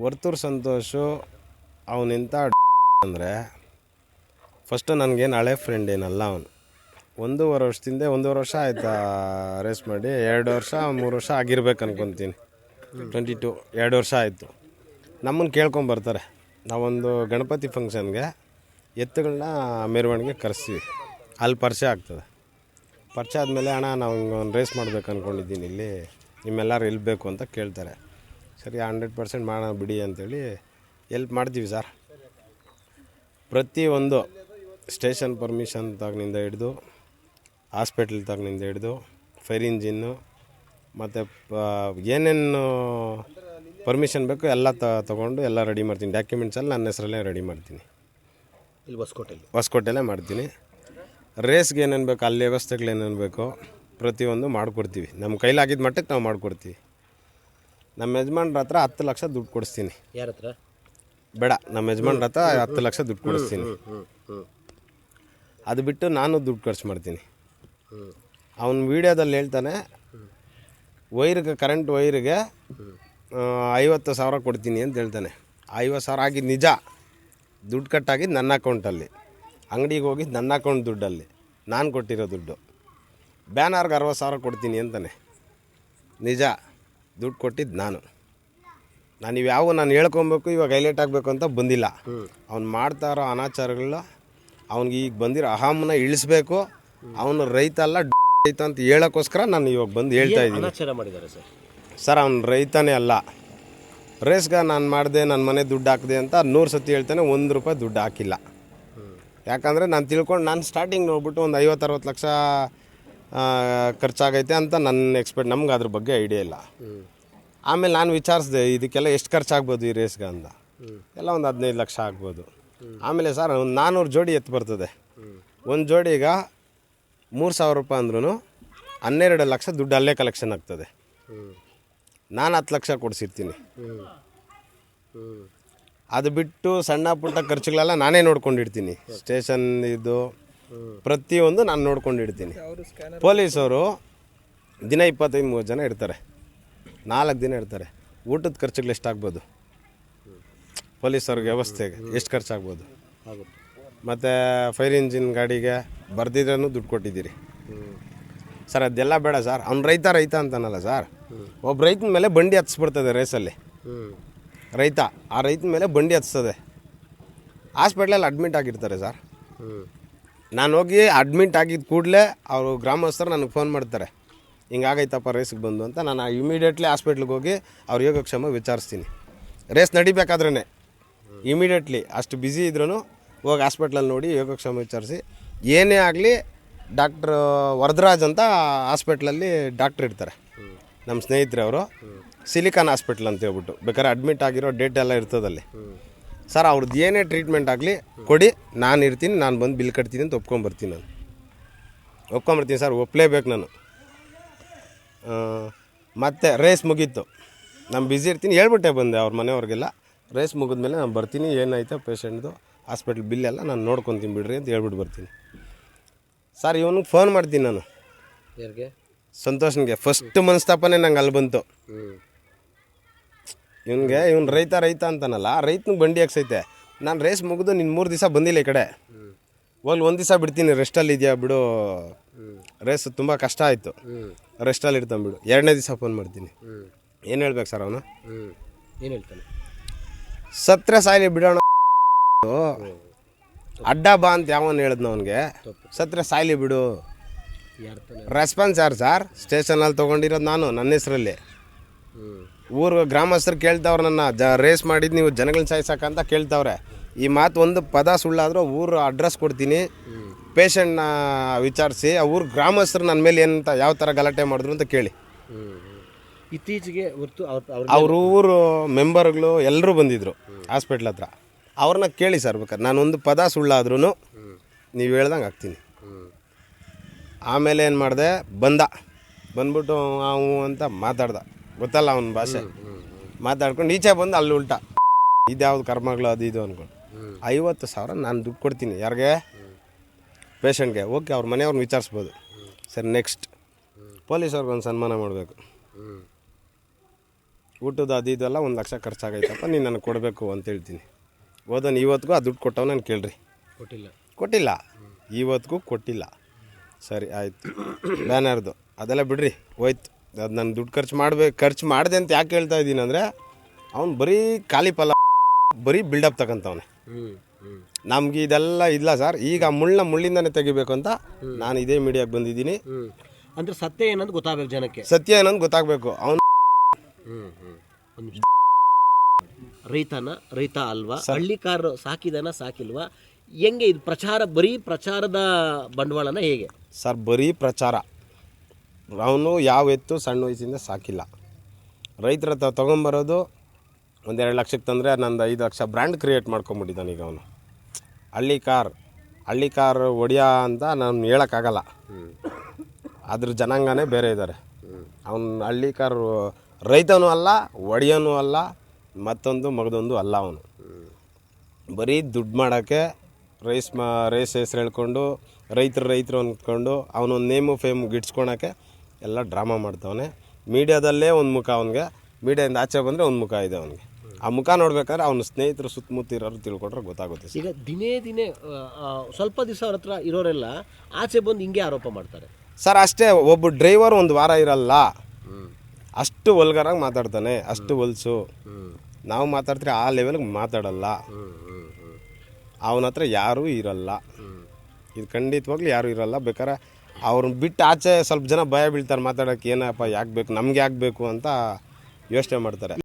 ವರ್ತೂರು ಸಂತೋಷು ಅವನಿಂತ ಅಂದರೆ ಫಸ್ಟು ನನಗೇನು ಹಳೆ ಫ್ರೆಂಡ್ ಏನಲ್ಲ ಅವನು. ಒಂದೂವರೆ ವರ್ಷದಿಂದ ಒಂದೂವರೆ ವರ್ಷ ಆಯ್ತಾ ರೇಸ್ ಮಾಡಿ, ಎರಡು ವರ್ಷ, ಮೂರು ವರ್ಷ ಆಗಿರ್ಬೇಕು ಅನ್ಕೊತೀನಿ. ಟ್ವೆಂಟಿ ಟು ಎರಡು ವರ್ಷ ಆಯಿತು. ನಮ್ಮನ್ನು ಕೇಳ್ಕೊಂಬರ್ತಾರೆ ನಾವೊಂದು ಗಣಪತಿ ಫಂಕ್ಷನ್ಗೆ ಎತ್ತುಗಳನ್ನ ಮೆರವಣಿಗೆ ಕರೆಸ್ತೀವಿ. ಅಲ್ಲಿ ಪರಿಚಯ ಆಗ್ತದೆ. ಪರಿಚಯ ಆದಮೇಲೆ, ಅಣ್ಣ, ನಾವು ಹಿಂಗೆ ಒಂದು ರೇಸ್ ಮಾಡ್ಬೇಕು ಅಂದ್ಕೊಂಡಿದ್ದೀನಿ ಇಲ್ಲಿ ನಿಮ್ಮೆಲ್ಲರೂ ಇಲ್ಲಬೇಕು ಬೇಕು ಅಂತ ಕೇಳ್ತಾರೆ. ಸರಿ ಹಂಡ್ರೆಡ್ ಪರ್ಸೆಂಟ್ ಮಾಡೋಣ ಬಿಡಿ ಅಂತೇಳಿ ಎಲ್ಪ್ ಮಾಡ್ತೀವಿ ಸರ್ ಪ್ರತಿಯೊಂದು ಸ್ಟೇಷನ್ ಪರ್ಮಿಷನ್ ತಗನಿಂದ ಹಿಡಿದು ಹಾಸ್ಪಿಟ್ಲ್ ತಗನಿಂದ ಹಿಡಿದು ಫೈರ್ ಇಂಜಿನ್ನು ಮತ್ತು ಏನೇನು ಪರ್ಮಿಷನ್ ಬೇಕು ಎಲ್ಲ ತ ತೊಗೊಂಡು ಎಲ್ಲ ರೆಡಿ ಮಾಡ್ತೀನಿ. ಡಾಕ್ಯುಮೆಂಟ್ಸ್ ಎಲ್ಲ ನನ್ನ ಹೆಸರಲ್ಲೇ ರೆಡಿ ಮಾಡ್ತೀನಿ. ಇಲ್ಲಿ ಹೊಸಕೋಟೆಯಲ್ಲಿ ಹೊಸಕೋಟೆಲ್ಲೇ ಮಾಡ್ತೀನಿ. ರೇಸ್ಗೆ ಏನೇನು ಬೇಕು ಅಲ್ಲಿ ವ್ಯವಸ್ಥೆಗಳು ಏನೇನು ಬೇಕೋ ಪ್ರತಿಯೊಂದು ಮಾಡಿಕೊಡ್ತೀವಿ. ನಮ್ಮ ಕೈಲಾಗಿದ್ದ ಮಟ್ಟಕ್ಕೆ ನಾವು ಮಾಡಿಕೊಡ್ತೀವಿ. ನಮ್ಮ ಯಜಮಾನ್ರ ಹತ್ರ ಹತ್ತು ಲಕ್ಷ ದುಡ್ಡು ಕೊಡಿಸ್ತೀನಿ. ಯಾರ ಹತ್ರ? ಬೇಡ ನಮ್ಮ ಯಜಮಾನ್ರ ಹತ್ರ ಹತ್ತು ಲಕ್ಷ ದುಡ್ಡು ಕೊಡಿಸ್ತೀನಿ. ಅದು ಬಿಟ್ಟು ನಾನು ದುಡ್ಡು ಖರ್ಚು ಮಾಡ್ತೀನಿ. ಹ್ಞೂ ಅವನ ವೀಡಿಯೋದಲ್ಲಿ ಹೇಳ್ತಾನೆ ವೈರ್ಗೆ ಕರೆಂಟ್ ವೈರ್ಗೆ ಐವತ್ತು ಸಾವಿರ ಕೊಡ್ತೀನಿ ಅಂತ ಹೇಳ್ತಾನೆ. ಐವತ್ತು ಸಾವಿರ ಆಗಿದ್ದು ನಿಜ ದುಡ್ಡು ಕಟ್ಟಾಗಿ ನನ್ನ ಅಕೌಂಟಲ್ಲಿ. ಅಂಗಡಿಗೆ ಹೋಗಿದ್ದು ನನ್ನ ಅಕೌಂಟ್ ದುಡ್ಡಲ್ಲಿ ನಾನು ಕೊಟ್ಟಿರೋ ದುಡ್ಡು. ಬ್ಯಾನರ್ಗೆ ಅರವತ್ತು ಸಾವಿರ ಕೊಡ್ತೀನಿ ಅಂತಾನೆ. ನಿಜ. ದುಡ್ಡು ಕೊಟ್ಟಿದ್ದು ನಾನು. ನಾನು ಇವ್ಯಾವ ನಾನು ಹೇಳ್ಕೊಬೇಕು ಇವಾಗ ಹೈಲೈಟ್ ಆಗಬೇಕು ಅಂತ ಬಂದಿಲ್ಲ. ಅವ್ನು ಮಾಡ್ತಾ ಇರೋ ಅನಾಚಾರಗಳ ಅವ್ನಿಗೆ ಈಗ ಬಂದಿರೋ ಅಹಮನ ಇಳಿಸ್ಬೇಕು. ಅವನು ರೈತ ಅಲ್ಲ ರೈತ ಅಂತ ಹೇಳೋಕ್ಕೋಸ್ಕರ ನಾನು ಇವಾಗ ಬಂದು ಹೇಳ್ತಾ ಇದ್ದೀನಿ ಮಾಡಿದ್ದಾರೆ ಸರ್? ಸರ್ ಅವ್ನು ರೈತನೇ ಅಲ್ಲ. ರೇಸ್ಗ ನಾನು ಮಾಡಿದೆ ನನ್ನ ಮನೆ ದುಡ್ಡು ಹಾಕಿದೆ ಅಂತ ನೂರು ಸತಿ ಹೇಳ್ತಾನೆ ಒಂದು ರೂಪಾಯಿ ದುಡ್ಡು ಹಾಕಿಲ್ಲ. ಯಾಕಂದರೆ ನಾನು ತಿಳ್ಕೊಂಡು ನಾನು ಸ್ಟಾರ್ಟಿಂಗ್ ನೋಡ್ಬಿಟ್ಟು ಒಂದು ಐವತ್ತು ಅರವತ್ತು ಲಕ್ಷ ಖರ್ಚಾಗೈತೆ ಅಂತ ನನ್ನ ಎಕ್ಸ್ಪೆಕ್ಟ್ ನಮ್ಗೆ ಅದ್ರ ಬಗ್ಗೆ ಐಡಿಯಾ ಇಲ್ಲ. ಆಮೇಲೆ ನಾನು ವಿಚಾರಿಸಿದೆ, ಇದಕ್ಕೆಲ್ಲ ಎಷ್ಟು ಖರ್ಚಾಗ್ಬೋದು ಈ ರೇಸ್ಗೆ ಅಂತ. ಎಲ್ಲ ಒಂದು ಹದಿನೈದು ಲಕ್ಷ ಆಗ್ಬೋದು. ಆಮೇಲೆ ಸರ್ ಒಂದು ನಾನ್ನೂರು ಜೋಡಿ ಎತ್ತು ಬರ್ತದೆ. ಒಂದು ಜೋಡಿಗ ಮೂರು ಸಾವಿರ ರೂಪಾಯಿ ಅಂದ್ರೂ ಹನ್ನೆರಡು ಲಕ್ಷ ದುಡ್ಡು ಅಲ್ಲೇ ಕಲೆಕ್ಷನ್ ಆಗ್ತದೆ. ನಾನು ಹತ್ತು ಲಕ್ಷ ಕೊಡಿಸಿರ್ತೀನಿ. ಅದು ಬಿಟ್ಟು ಸಣ್ಣ ಪುಟ್ಟ ಖರ್ಚುಗಳೆಲ್ಲ ನಾನೇ ನೋಡ್ಕೊಂಡಿರ್ತೀನಿ. ಸ್ಟೇಷನ್ ಇದು ಪ್ರತಿಯೊಂದು ನಾನು ನೋಡ್ಕೊಂಡಿರ್ತೀನಿ. ಪೊಲೀಸವರು ದಿನ ಇಪ್ಪತ್ತೈದು ಮೂವತ್ತು ಜನ ಇರ್ತಾರೆ. ನಾಲ್ಕು ದಿನ ಇರ್ತಾರೆ. ಊಟದ ಖರ್ಚುಗಳು ಎಷ್ಟಾಗ್ಬೋದು? ಪೊಲೀಸವ್ರಿಗೆ ವ್ಯವಸ್ಥೆಗೆ ಎಷ್ಟು ಖರ್ಚಾಗ್ಬೋದು? ಮತ್ತು ಫೈರ್ ಇಂಜಿನ್ ಗಾಡಿಗೆ ಬರ್ದಿದ್ರೂ ದುಡ್ಡು ಕೊಟ್ಟಿದ್ದೀರಿ. ಸರ್, ಅದೆಲ್ಲ ಬೇಡ ಸರ್. ಅವ್ನು ರೈತ ರೈತ ಅಂತಾನಲ್ಲ ಸರ್. ಒಬ್ಬ ರೈತನ ಮೇಲೆ ಬಂಡಿ ಹತ್ಸ್ಬಿಡ್ತದೆ ರೇಸಲ್ಲಿ. ರೈತ, ಆ ರೈತನ ಮೇಲೆ ಬಂಡಿ ಹತ್ಸ್ತದೆ. ಹಾಸ್ಪಿಟ್ಲಲ್ಲಿ ಅಡ್ಮಿಟ್ ಆಗಿರ್ತಾರೆ ಸರ್. ನಾನು ಹೋಗಿ ಅಡ್ಮಿಟ್ ಆಗಿದ್ದ ಕೂಡಲೇ ಅವರು ಗ್ರಾಮಸ್ಥರು ನನಗೆ ಫೋನ್ ಮಾಡ್ತಾರೆ. ಹಿಂಗಾಗೈತಪ್ಪ ರೇಸ್ಗೆ ಬಂದು ಅಂತ ನಾನು ಇಮಿಡಿಯೇಟ್ಲಿ ಹಾಸ್ಪಿಟ್ಲಿಗೆ ಹೋಗಿ ಅವ್ರ ಯೋಗಕ್ಷೇಮ ವಿಚಾರಿಸ್ತೀನಿ. ರೇಸ್ ನಡಿಬೇಕಾದ್ರೇ ಇಮಿಡಿಯೇಟ್ಲಿ ಅಷ್ಟು ಬ್ಯುಸಿ ಇದ್ರೂ ಹೋಗಿ ಹಾಸ್ಪಿಟ್ಲಲ್ಲಿ ನೋಡಿ ಯೋಗಕ್ಷೇಮ ವಿಚಾರಿಸಿ. ಏನೇ ಆಗಲಿ ಡಾಕ್ಟ್ರ್ ವರದರಾಜ್ ಅಂತ ಹಾಸ್ಪಿಟ್ಲಲ್ಲಿ ಡಾಕ್ಟ್ರ್ ಇರ್ತಾರೆ. ನಮ್ಮ ಸ್ನೇಹಿತರೆ ಅವರು. ಸಿಲಿಕಾನ್ ಹಾಸ್ಪಿಟ್ಲ್ ಅಂತ ಹೇಳ್ಬಿಟ್ಟು. ಬೇಕಾದ್ರೆ ಅಡ್ಮಿಟ್ ಆಗಿರೋ ಡೇಟ್ ಎಲ್ಲ ಇರ್ತದಲ್ಲಿ ಸರ್ ಅವ್ರದ್ದು ಏನೇ ಟ್ರೀಟ್ಮೆಂಟ್ ಆಗಲಿ ಕೊಡಿ ನಾನು ಇರ್ತೀನಿ ನಾನು ಬಂದು ಬಿಲ್ ಕಟ್ತೀನಿ ಅಂತ ಒಪ್ಕೊಂಬರ್ತೀನಿ ನಾನು. ಒಪ್ಕೊಂಬರ್ತೀನಿ ಸರ್ ಒಪ್ಪಲೇಬೇಕು ನಾನು. ಮತ್ತು ರೇಸ್ ಮುಗೀತು. ನಾನು ಬ್ಯುಸಿ ಇರ್ತೀನಿ ಹೇಳ್ಬಿಟ್ಟೆ ಬಂದೆ ಅವ್ರ ಮನೆಯವ್ರಿಗೆಲ್ಲ. ರೇಸ್ ಮುಗಿದ್ಮೇಲೆ ನಾನು ಬರ್ತೀನಿ ಏನಾಯ್ತು ಪೇಷಂಟ್ದು ಹಾಸ್ಪಿಟ್ಲ್ ಬಿಲ್ ಎಲ್ಲ ನಾನು ನೋಡ್ಕೊತೀನಿ ಬಿಡ್ರಿ ಅಂತ ಹೇಳ್ಬಿಟ್ಟು ಬರ್ತೀನಿ. ಸರ್ ಇವನಿಗೆ ಫೋನ್ ಮಾಡ್ತೀನಿ ನಾನು. ಸಂತೋಷನ್ಗೆ ಫಸ್ಟ್ ಮನಸ್ತಾಪನೆ ನಂಗೆ ಅಲ್ಲಿ ಬಂತು. ಹ್ಞೂ ಇವನಿಗೆ ಇವ್ನು ರೈತ ರೈತ ಅಂತಾನಲ್ಲ ರೈತನ ಬಂಡಿ ಹಾಕ್ಸೈತೆ. ನಾನು ರೇಸ್ ಮುಗಿದು ನಿನ್ನ ಮೂರು ದಿವಸ ಬಂದಿಲ್ಲ ಈ ಕಡೆ. ಒಂದು ಒಂದು ದಿವಸ ಬಿಡ್ತೀನಿ ರೆಸ್ಟಲ್ಲಿ ಇದೆಯಾ ಬಿಡು. ರೇಸ್ ತುಂಬ ಕಷ್ಟ ಆಯಿತು. ರೆಸ್ಟಲ್ಲಿ ಇರ್ತಾನೆ ಬಿಡು. ಎರಡನೇ ದಿವಸ ಫೋನ್ ಮಾಡ್ತೀನಿ. ಏನು ಹೇಳ್ಬೇಕು ಸರ್ ಅವನು? ಏನು ಹೇಳ್ತಾನೆ? ಸತ್ರೆ ಸಾಯ್ಲಿ ಬಿಡೋಣ. ಅಡ್ಡ ಬಾ ಅಂತ ಯಾವನ್ ಹೇಳಿದ್ನ ಅವನಿಗೆ? ಸತ್ರೆ ಸಾಯ್ಲಿ ಬಿಡು. ರೆಸ್ಪಾನ್ಸ್ ಯಾರು ಸರ್ ಸ್ಟೇಷನಲ್ಲಿ ತೊಗೊಂಡಿರೋದು ನಾನು ನನ್ನ ಹೆಸರಲ್ಲಿ. ಊರು ಗ್ರಾಮಸ್ಥರು ಕೇಳ್ತಾವ್ರೆ ನನ್ನ ಜ ರೇಸ್ ಮಾಡಿದ್ದು ನೀವು ಜನಗಳನ್ನ ಸಾಯಿಸಕ್ಕಂತ ಕೇಳ್ತಾವ್ರೆ. ಈ ಮಾತು ಒಂದು ಪದ ಸುಳ್ಳಾದರೂ ಊರು ಅಡ್ರೆಸ್ ಕೊಡ್ತೀನಿ. ಪೇಷಂಟ್ನ ವಿಚಾರಿಸಿ ಆ ಊರು ಗ್ರಾಮಸ್ಥರು ನನ್ನ ಮೇಲೆ ಏನಂತ ಯಾವ ಥರ ಗಲಾಟೆ ಮಾಡಿದ್ರು ಅಂತ ಕೇಳಿ. ಇತ್ತೀಚೆಗೆ ಹೊರ್ತು ಅವ್ರ ಊರು ಮೆಂಬರ್ಗಳು ಎಲ್ಲರೂ ಬಂದಿದ್ರು ಹಾಸ್ಪಿಟ್ಲ್ ಹತ್ರ. ಅವ್ರನ್ನ ಕೇಳಿ ಸರ್ ಬೇಕಾದ್ರೆ ನಾನೊಂದು ಪದ ಸುಳ್ಳಾದ್ರೂ ನೀವು ಹೇಳ್ದಂಗೆ ಆಗ್ತೀನಿ. ಆಮೇಲೆ ಏನು ಮಾಡಿದೆ ಬಂದ. ಬಂದ್ಬಿಟ್ಟು ಅವು ಅಂತ ಮಾತಾಡ್ದ. ಗೊತ್ತಲ್ಲ ಅವನ ಭಾಷೆ. ಮಾತಾಡ್ಕೊಂಡು ಈಚೆ ಬಂದು ಅಲ್ಲಿ ಉಲ್ಟಾ. ಇದ್ಯಾವ್ದು ಕರ್ಮಗಳು ಅದು ಇದು ಅಂದ್ಕೊಂಡು ಐವತ್ತು ಸಾವಿರ ನಾನು ದುಡ್ಡು ಕೊಡ್ತೀನಿ. ಯಾರಿಗೆ? ಪೇಷಂಟ್ಗೆ. ಓಕೆ ಅವ್ರ ಮನೆಯವ್ರನ್ನ ವಿಚಾರಿಸ್ಬೋದು. ಸರಿ ನೆಕ್ಸ್ಟ್ ಪೊಲೀಸವ್ರಿಗೆ ಒಂದು ಸನ್ಮಾನ ಮಾಡಬೇಕು. ಊಟದ ಅದು ಇದೆಲ್ಲ ಒಂದು ಲಕ್ಷ ಖರ್ಚಾಗೈತಪ್ಪ ನೀನು ನನಗೆ ಕೊಡಬೇಕು ಅಂತ ಹೇಳ್ತೀನಿ. ಓದೋನು ಇವತ್ತಿಗೂ ಆ ದುಡ್ಡು ಕೊಟ್ಟವ್ ನಾನು ಕೇಳ್ರಿ. ಕೊಟ್ಟಿಲ್ಲ. ಕೊಟ್ಟಿಲ್ಲ. ಇವತ್ತಿಗೂ ಕೊಟ್ಟಿಲ್ಲ. ಸರಿ ಆಯಿತು. ಬ್ಯಾನರ್ದು. ಅದೆಲ್ಲ ಬಿಡ್ರಿ ಹೋಯ್ತು. ಅದು ನಾನು ದುಡ್ಡು ಖರ್ಚು ಮಾಡ್ಬೇಕು ಖರ್ಚು ಮಾಡಿದೆ ಅಂತ ಯಾಕೆ ಹೇಳ್ತಾ ಇದ್ದೀನಿ ಅಂದರೆ ಅವ್ನು ಬರೀ ಖಾಲಿ ಫಲ ಬರೀ ಬಿಲ್ಡಪ್ ತಗೊಂತವನೆ ಹ್ಞೂ ಹ್ಞೂ ನಮ್ಗೆ ಇದೆಲ್ಲ ಇಲ್ಲ ಸರ್. ಈಗ ಮುಳ್ಳ ಮುಳ್ಳಿಂದನೇ ತೆಗಿಬೇಕು ಅಂತ ನಾನು ಇದೇ ಮೀಡಿಯಾಗೆ ಬಂದಿದ್ದೀನಿ. ಅಂದ್ರೆ ಸತ್ಯ ಏನಂತ ಗೊತ್ತಾಗಬೇಕು ಜನಕ್ಕೆ? ಸತ್ಯ ಏನಂತ ಗೊತ್ತಾಗಬೇಕು. ಅವನು ರೈತನ ರೈತ ಅಲ್ವಾ? ಹಳ್ಳಿಕಾರರು ಸಾಕಿದನ ಸಾಕಿಲ್ವಾ? ಹೆಂಗೆ ಇದು ಪ್ರಚಾರ ಬರೀ ಪ್ರಚಾರದ ಬಂಡವಾಳನ ಹೇಗೆ? ಸರ್ ಬರೀ ಪ್ರಚಾರ. ಅವನು ಯಾವ ಎತ್ತು, ಸಣ್ಣ ವಯಸ್ಸಿಂದ ಸಾಕಿಲ್ಲ. ರೈತರ ಹತ್ರ ತೊಗೊಂಬರೋದು ಒಂದೆರಡು ಲಕ್ಷಕ್ಕೆ ತಂದರೆ ನಂದು ಐದು ಲಕ್ಷ ಬ್ರ್ಯಾಂಡ್ ಕ್ರಿಯೇಟ್ ಮಾಡ್ಕೊಂಬಿಟ್ಟಿದ್ದಾನೆ ಈಗ ಅವನು. ಹಳ್ಳಿ ಕಾರ್ ಹಳ್ಳಿ ಕಾರ್ ಒಡೆಯ ಅಂತ ನಾನು ಹೇಳೋಕ್ಕಾಗಲ್ಲ. ಅದ್ರ ಜನಾಂಗನೇ ಬೇರೆ ಇದ್ದಾರೆ ಅವನು ಹಳ್ಳಿ ಕಾರ್ ರೈತನೂ ಅಲ್ಲ, ಒಡೆಯನೂ ಅಲ್ಲ, ಮತ್ತೊಂದು ಮಗದೊಂದು ಅಲ್ಲ ಅವನು. ಬರೀ ದುಡ್ಡು ಮಾಡೋಕ್ಕೆ ರೇಸ್ ಮಾ ರೇಸ್ ಹೆಸ್ರು ಹೇಳ್ಕೊಂಡು ರೈತರು ರೈತರು ಅಂದ್ಕೊಂಡು ಅವನೊಂದು ನೇಮು ಫೇಮ್ ಗಿಡ್ಸ್ಕೊಳಕ್ಕೆ ಎಲ್ಲ ಡ್ರಾಮಾ ಮಾಡ್ತವನೆ. ಮೀಡಿಯಾದಲ್ಲೇ ಒಂದು ಮುಖ ಅವನಿಗೆ ಮೀಡಿಯಾದಿಂದ ಆಚೆ ಬಂದರೆ ಒಂದು ಮುಖ ಇದೆ ಅವನಿಗೆ. ಆ ಮುಖ ನೋಡ್ಬೇಕಾದ್ರೆ ಅವನ ಸ್ನೇಹಿತರು ಸುತ್ತಮುತ್ತ ಇರೋರು ತಿಳ್ಕೊಟ್ರೆ ಗೊತ್ತಾಗುತ್ತೆ ಈಗ ದಿನೇ ದಿನೇ ಸ್ವಲ್ಪ ದಿವಸ ಅವ್ರ ಹತ್ರ ಇರೋರೆಲ್ಲ ಆಚೆ ಬಂದು ಹಿಂಗೆ ಆರೋಪ ಮಾಡ್ತಾರೆ. ಸರ್ ಅಷ್ಟೇ ಒಬ್ಬ ಡ್ರೈವರ್ ಒಂದು ವಾರ ಇರಲ್ಲ. ಅಷ್ಟು ಒಲ್ಗರಾಗಿ ಮಾತಾಡ್ತಾನೆ ಅಷ್ಟು ಹೊಲ್ಸು ನಾವು ಮಾತಾಡ್ತೀರಿ ಆ ಲೆವೆಲ್ಗೆ ಮಾತಾಡಲ್ಲ. ಅವನ ಹತ್ರ ಯಾರೂ ಇರಲ್ಲ. ಇದು ಖಂಡಿತವಾಗ್ಲೂ ಯಾರೂ ಇರಲ್ಲ. ಬೇಕಾದ್ರೆ ಅವ್ರನ್ನ ಬಿಟ್ಟು ಆಚೆ ಸ್ವಲ್ಪ ಜನ ಭಯ ಬೀಳ್ತಾರೆ ಮಾತಾಡೋಕ್ಕೆ ಏನಪ್ಪ ಯಾಕೆ ಬೇಕು, ನಮ್ಗೆ ಯಾಕೆ ಬೇಕು ಅಂತ ಯೋಚನೆ ಮಾಡ್ತಾರೆ.